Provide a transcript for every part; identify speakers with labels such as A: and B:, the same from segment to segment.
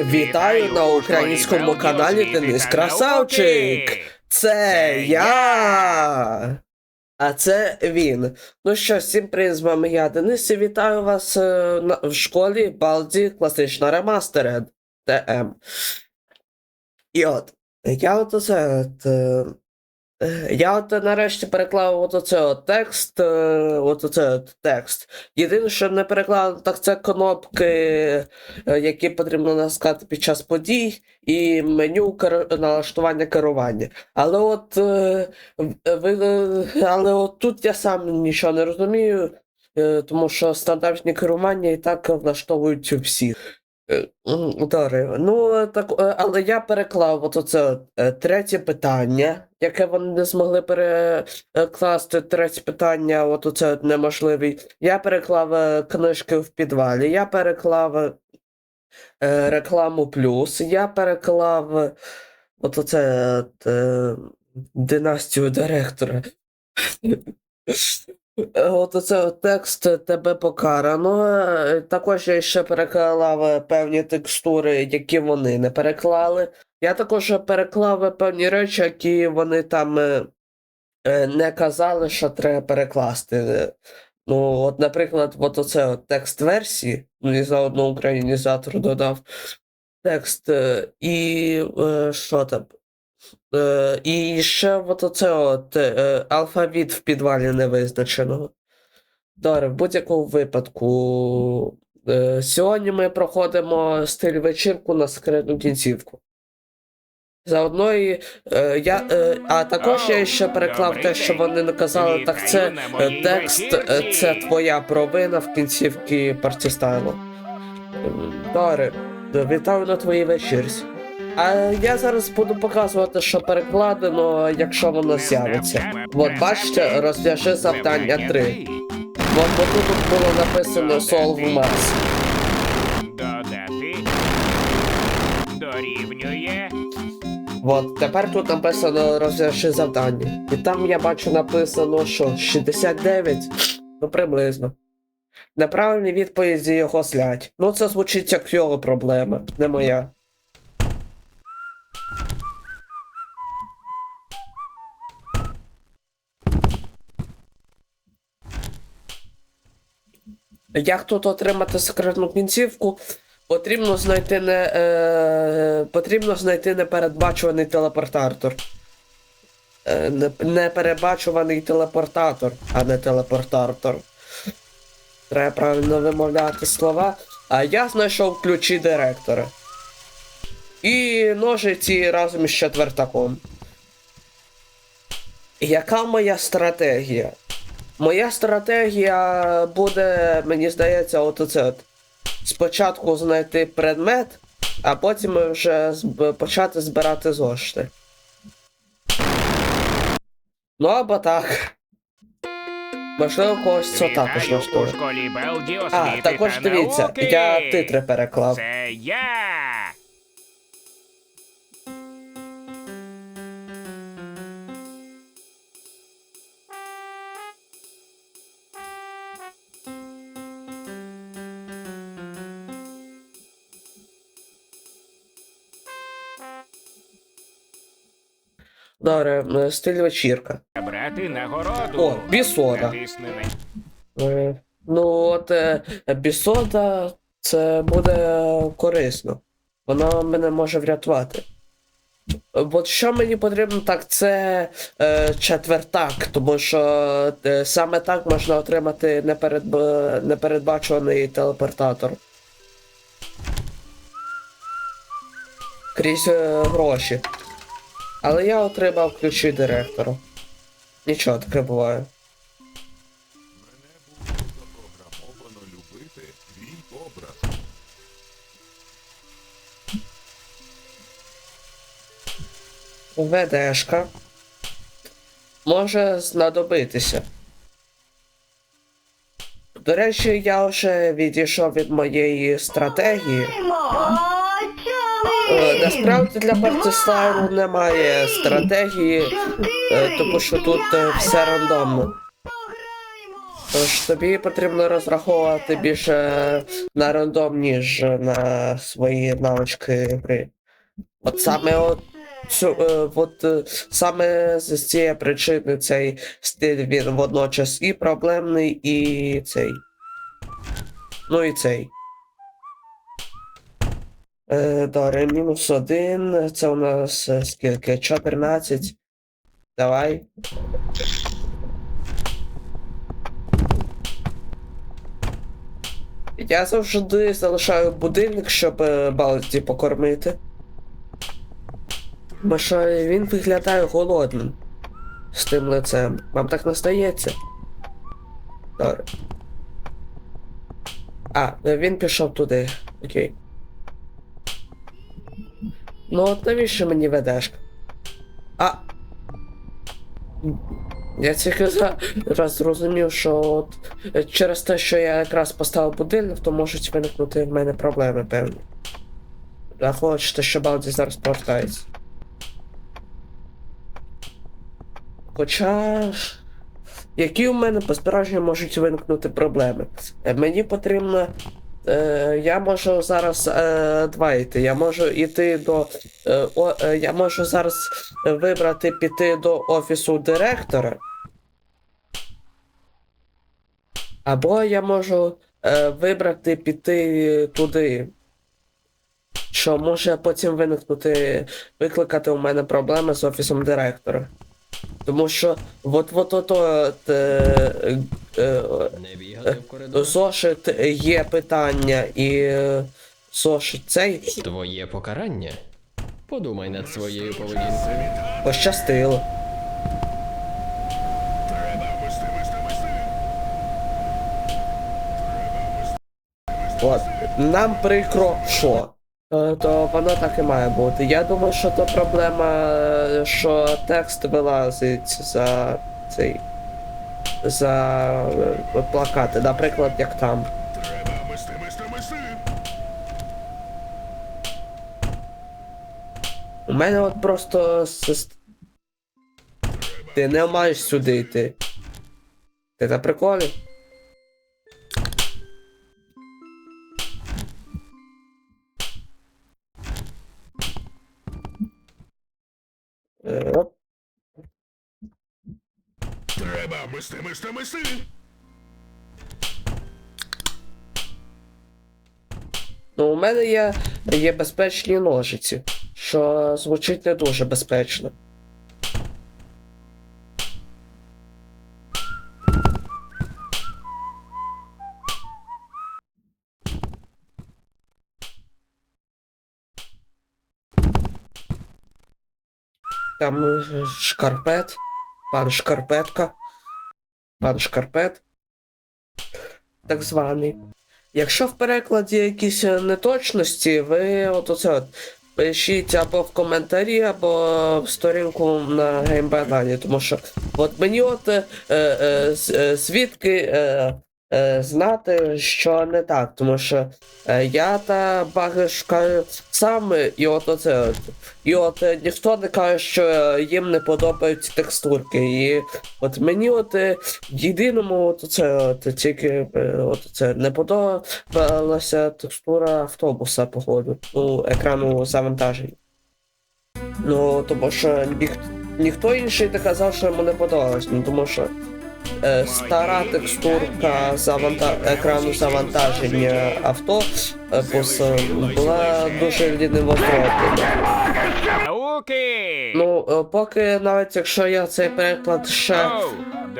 A: Вітаю на українському каналі Денис Красавчик. Це я. А це він. Ну що, всім привіт, з вами я, Денис, і вітаю вас е, в школі Балді Класична Ремастеред ТМ. І от, я от оце. Я от нарешті переклав от оце текст. е, От оце текст. Єдине, що не переклав, так це кнопки, е, які потрібно натискати під час подій, і меню налаштування керування. Але от, е, ви, але от тут я сам нічого не розумію, тому що стандартні керування і так влаштовують всіх. Е, ну так, е, але я переклав от оце е, третє питання, яке вони не змогли перекласти. Третє питання, от оце от неможливий. Я переклав е, книжки в підвалі, я переклав рекламу плюс, я переклав от оце династію директора. Е, От оце текст тебе покарано. Е, Також я ще переклав певні текстури, які вони не переклали. Я також переклав певні речі, які вони там е, не казали, що треба перекласти. Ну, от, наприклад, от оце от текст версії, ну і заодно українізатор додав текст, і що там? Е, і ще от оце от е, алфавіт в підвалі невизначеного. Добре, в будь-якому випадку. Е, сьогодні ми проходимо стиль вечірку на секретну кінцівку. Заодно і е, я. Е, а також я ще переклав те, що вони наказали, так це е, текст, е, це твоя провина в кінцівці партістайлу. Добре, вітаю на твоїй вечірці. А я зараз буду показувати, що перекладено, якщо воно з'явиться. От бачите, розв'яжи завдання 3. От бо тут було написано Solve Mass. От тепер тут написано розв'яжи завдання. І там я бачу написано, що 69, ну приблизно. Неправильні відповіді його слять. Ну це звучить як його проблема, не моя. Як тут отримати секретну кінцівку? Потрібно знайти не, е, потрібно знайти непередбачуваний телепортатор. Е, не, неперебачуваний телепортатор, а не телепортатор. Треба правильно вимовляти слова. А я знайшов ключі директора. І ножиці разом із четвертаком. Яка моя стратегія? Моя стратегія буде, мені здається, от оце от. Спочатку знайти предмет, а потім вже почати збирати зошити. Ну або так. Можливо, когось це також влаштує.
B: школі
A: А, також дивіться, я титри переклав.
B: Це я.
A: Добре, стиль вечірка.
B: Брати нагороду.
A: О, бісода. Е, Ну, от е, бісода це буде корисно. Вона мене може врятувати. От що мені потрібно, так це е, четвертак, тому що е, саме так можна отримати непередб... непередбачуваний телепортатор. Крізь е, гроші. Але я отримав ключі директора. Нічого таке буває.
C: Мене було запрограмовано любити твій образ.
A: ВДшка може знадобитися. До речі, я вже відійшов від моєї стратегії. Е, Насправді для партістайлу немає стратегії, е, тому що тут е, все рандомно. Тож тобі потрібно розраховувати більше на рандом, ніж на свої навички гри. От саме от, цю, от саме з цієї причини цей стиль він водночас і проблемний, і цей. Ну і цей. Е, добре, мінус один. Це у нас е, скільки? 14. Давай. Я завжди залишаю будильник, щоб е, Балді покормити. Бо що він виглядає голодним з тим лицем. Вам так не стається? Добре. А, він пішов туди. Окей. Ну от навіщо мені ведеш? А. Я тільки зараз зрозумів, що от через те, що я якраз поставив будильник, то можуть виникнути в мене проблеми певні. А хочете, що Балді зараз повертається. Хоча. Які у мене безперечно можуть виникнути проблеми? Е, Мені потрібно. Е, я можу зараз е, два йти. Я можу йти до. Е, о, е, я можу зараз вибрати піти до офісу директора. Або я можу е, вибрати піти туди. Що може потім виникнути, викликати у мене проблеми з офісом директора. Тому що от от от от е, е,
D: коридор.
A: зошит є питання і е, зошит цей
D: Твоє покарання. Подумай над своєю поведінкою.
A: пощастило. От, нам прикро, що? Е, То воно так і має бути. Я думаю, що то проблема, е, що текст вилазить за цей. За е, плакати, наприклад, як там. У мене от просто Ти не маєш сюди йти. Ти на приколі?
C: Треба мисти, мисти, мисти.
A: Ну, у мене є, є безпечні ножиці, що звучить не дуже безпечно. Там е, шкарпет, пан шкарпетка, пан шкарпет, так званий. Якщо в перекладі якісь е, неточності, ви от оце от пишіть або в коментарі, або в сторінку на геймбаналі, тому що от мені от е, е, звідки е, е, знати, що не так, тому що е, я та баги шукаю сам, і от оце. І от е, ніхто не каже, що е, їм не подобаються текстурки. І от мені от е, єдиному от це от тільки е, от це не подобалася текстура автобуса, походу, ну, екрану завантажень. Ну, тому що ніх, ніхто інший не казав, що йому не подобалось, ну тому що е, стара текстурка заванта... екрану завантаження авто е, е, була дуже рідним зроблена.
B: Науки!
A: Ну, е, поки навіть якщо я цей переклад ще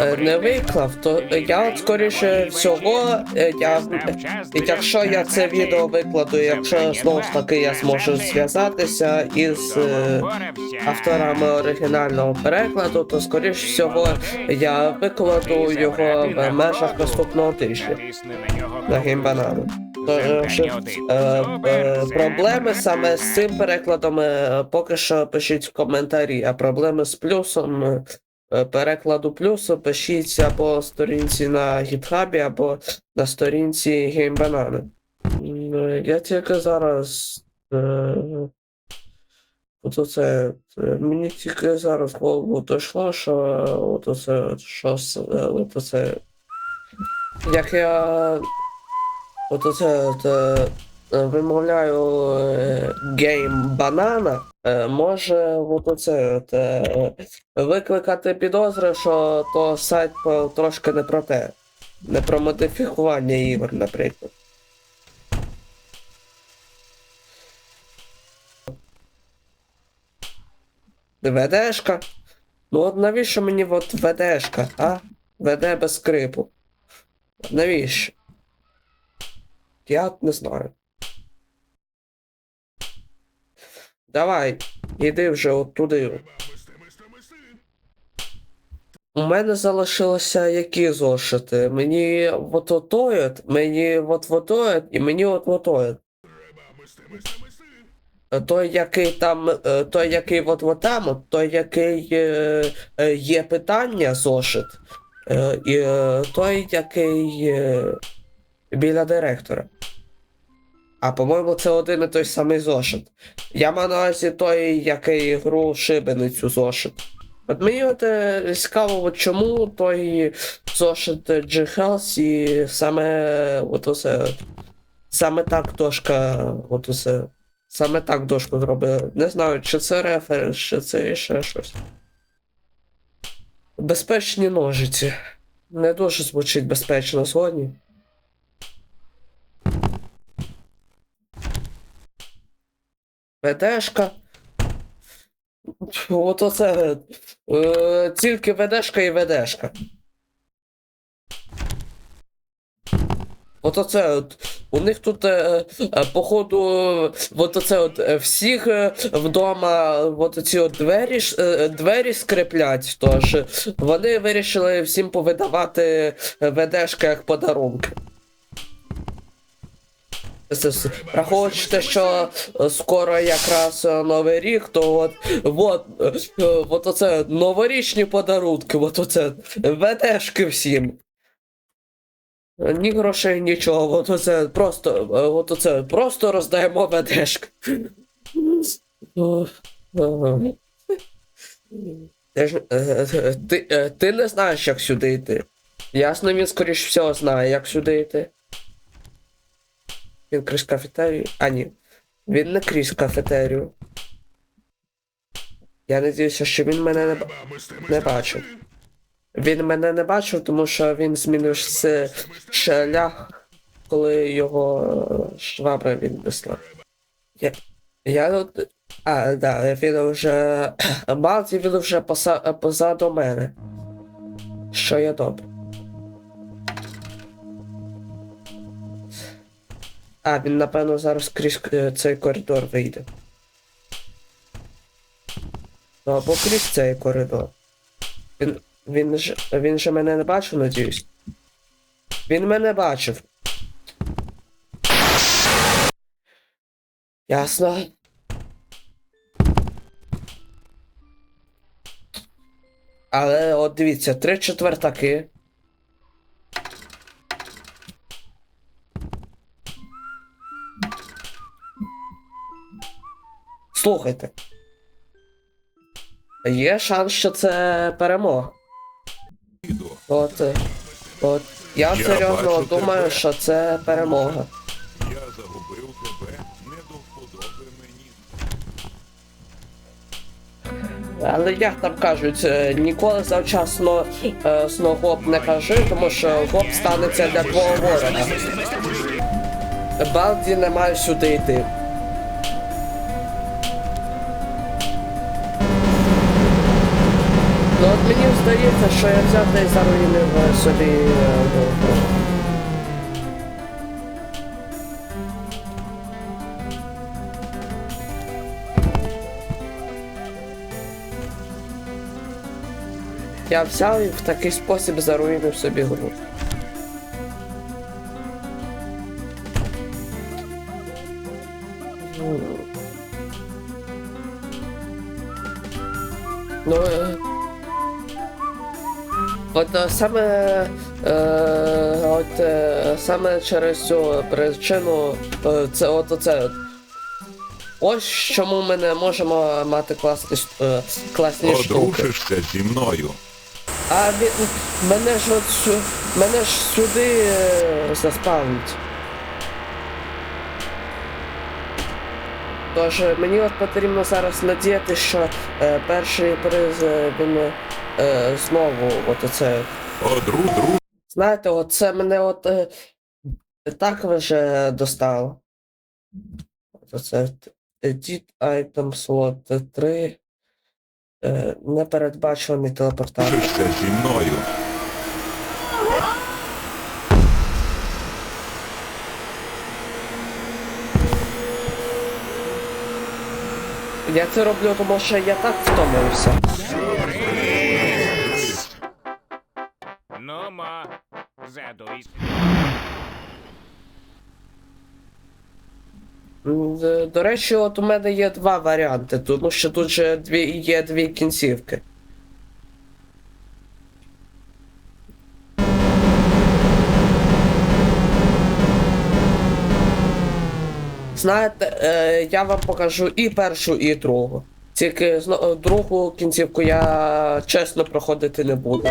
A: е, не виклав, то я от скоріше всього, е, я, якщо я це відео викладу, якщо знову ж таки я зможу зв'язатися із авторами оригінального перекладу, то скоріш всього я викладу його в межах наступного тижня. на геймбанану. Е, е, е, проблеми саме з цим перекладом поки що пишіть в коментарі, а проблеми з плюсом перекладу плюсу пишіть або сторінці на гітхабі, або на сторінці геймбанани. Я тільки зараз. От оце, мені тільки зараз в голову дійшло, що от оце, що от оце як я оце от, е, е, вимовляю е, гейм банана, може от оце от, викликати підозри, що то сайт трошки не про те. Не про модифікування ігор, наприклад. ВДшка? Ну от навіщо мені от ВДшка, а? ВД без скрипу. Навіщо? Я не знаю. Давай, іди вже от туди. У мене залишилося які зошити? Мені от отоєт, мені от отоєт і мені от отоєт. Той, який там, е, той, який от, там, той, який е, е, є питання зошит, і той, який біля директора. А по-моєму, це один і той самий зошит. Я маю на увазі той, який гру шибеницю зошит. От мені от е, цікаво, от чому той зошит G-Health і саме от усе. Саме так дошка, от усе. Саме так дошку зробили. Не знаю, чи це референс, чи це ще щось. Безпечні ножиці. Не дуже звучить безпечно згодні. ВДшка. От оце. Е, тільки ВДшка і ВДшка. От оце от. У них тут, е, е, походу, от оце от е, всіх е, вдома от оці от двері, е, двері скриплять, тож вони вирішили всім повидавати ВДшки як подарунки. Враховуючи що е, скоро якраз е, новий рік, то от, от, е, от оце новорічні подарунки, от оце ВДшки всім. Ні грошей, нічого, от оце просто, от оце просто роздаємо о. Ти, ж, ти, ти не знаєш, як сюди йти. Ясно, він скоріш всього знає, як сюди йти. Він крізь кафетерію. А, ні. Він не крізь кафетерію. Я надіюся, що він мене не, не бачив. Він мене не бачив, тому що він змінив шлях, коли його е, швабра віднесла. Я, я. А, да, він вже. Балті він вже позаду мене. Що є добре. А, він, напевно, зараз крізь е, цей коридор вийде. Ну, або крізь цей коридор. Він. Він ж. Він же мене не бачив, надіюсь. Він мене бачив. Ясно. Але от дивіться, три четвертаки. Слухайте. Є шанс, що це перемога. От, от я
C: Я
A: серйозно думаю,
C: тебе.
A: що це перемога.
C: Я загубив тебе, не до вподоби мені.
A: Але як там кажуть, е, ніколи завчасно е, сногоп не кажи, тому що гоп станеться для твого ворога. Балді не має сюди йти. Мені здається, що я взяв та й заруїнив е, собі. е, Я взяв і в такий спосіб заруїнив собі гру. Саме, е, от, е, саме через цю причину е, це от оце. от. Ось чому ми не можемо мати класні, е, класні штуки.
C: Одружишся зі мною.
A: А він, мене ж от сю- мене ж сюди е, заспавнить. Тож е, мені от потрібно зараз надіяти, що е, перший приз е, він е, знову от оце. Знаєте, от це мене от е, так вже достало. Оце Edit Item Slot 3. Е, непередбачуваний телепортатор.
C: Зі мною.
A: Я це роблю, тому що я так втомився.
B: Ну, ма. Задуйсь.
A: М, До речі, от у мене є два варіанти, тому що тут же дві, є дві кінцівки. Знаєте, е, я вам покажу і першу, і другу. Тільки зно- другу кінцівку я чесно проходити не буду.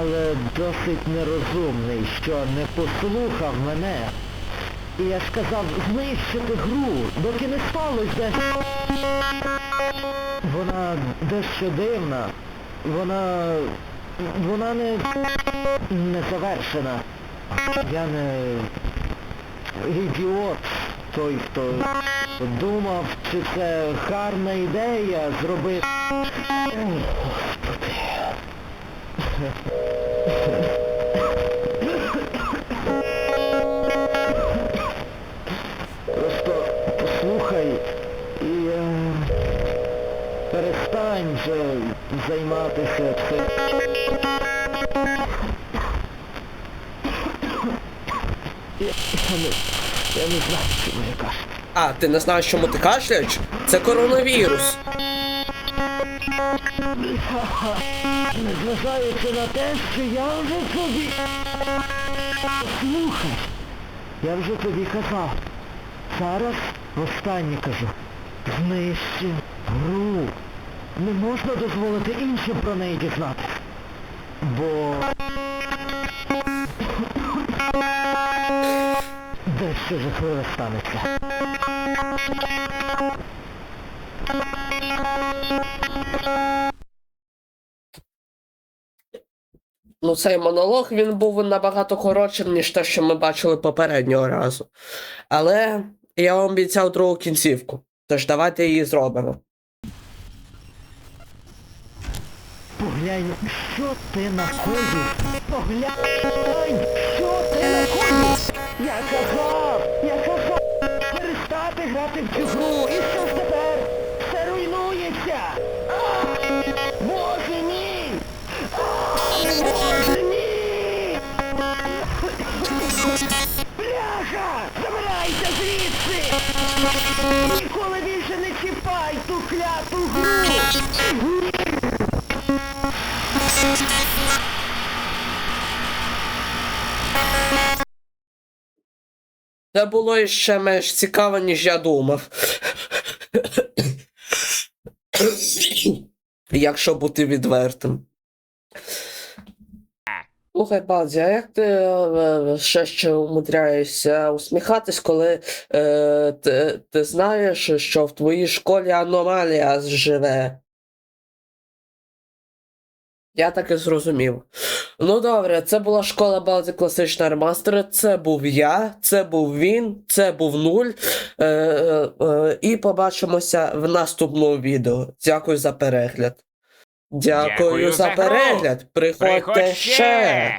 E: Але досить нерозумний, що не послухав мене. І я сказав знищити гру, доки не сталося дещо. Вона дещо дивна. Вона. Вона не. не завершена. Я не. ідіот. Той, хто думав, чи це гарна ідея зробити. Просто послухай і е, перестань вже займатися цим. Я, я, не, знаю, чому я кажу.
A: А, ти не знаєш, чому ти кашляєш? Це коронавірус.
E: Незважаючи на те, що я вже тобі... Слухай, я вже тобі казав. Зараз останнє кажу. Знищи гру. Не можна дозволити іншим про неї дізнатися. Бо... Дещо жахливе станеться.
A: Ну, цей монолог він був набагато коротшим, ніж те, що ми бачили попереднього разу. Але я вам обіцяв другу кінцівку. Тож давайте її зробимо.
E: Поглянь, що ти накоїв? Поглянь, що ти накоїв? Я казав, я казав, перестати грати в цю гру. Ніколи більше не чіпай ту кляту гру!
A: Це було ще менш цікаво, ніж я думав. Якщо бути відвертим. Слухай, Бадзі, а як ти е, ще ще умудряєшся усміхатись, коли е, ти, ти знаєш, що в твоїй школі аномалія живе? Я так і зрозумів. Ну добре, це була школа Балді Класична ремастера, це був я, це був він, це був нуль. Е, е, е, і побачимося в наступному відео. Дякую за перегляд. Дякую,
B: Дякую
A: за
B: за гру.
A: перегляд. Приходьте
B: Приходь
A: ще.
B: ще.